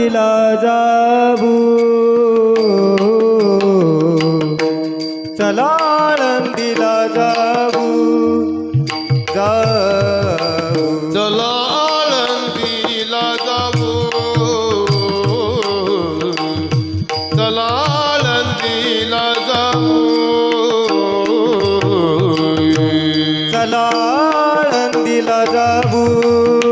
तिला जाऊ चला आळंदीला जाऊ जाऊ चला आळंदीला जाऊ चला आळंदीला जाऊ चला आळंदीला जाऊ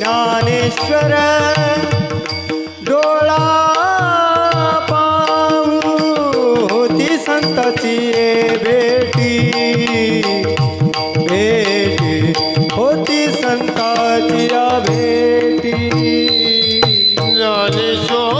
ज्ञानेश्वर डोळा पाहू होती संताची बेटी। बेटी होती संताची भेटी ज्ञानेश्वर।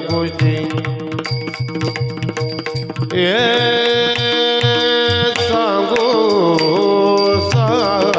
ગુજી એ સાંગો સાંગ.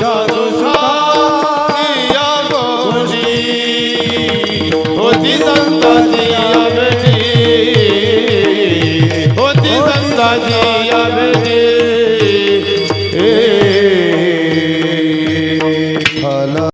Sango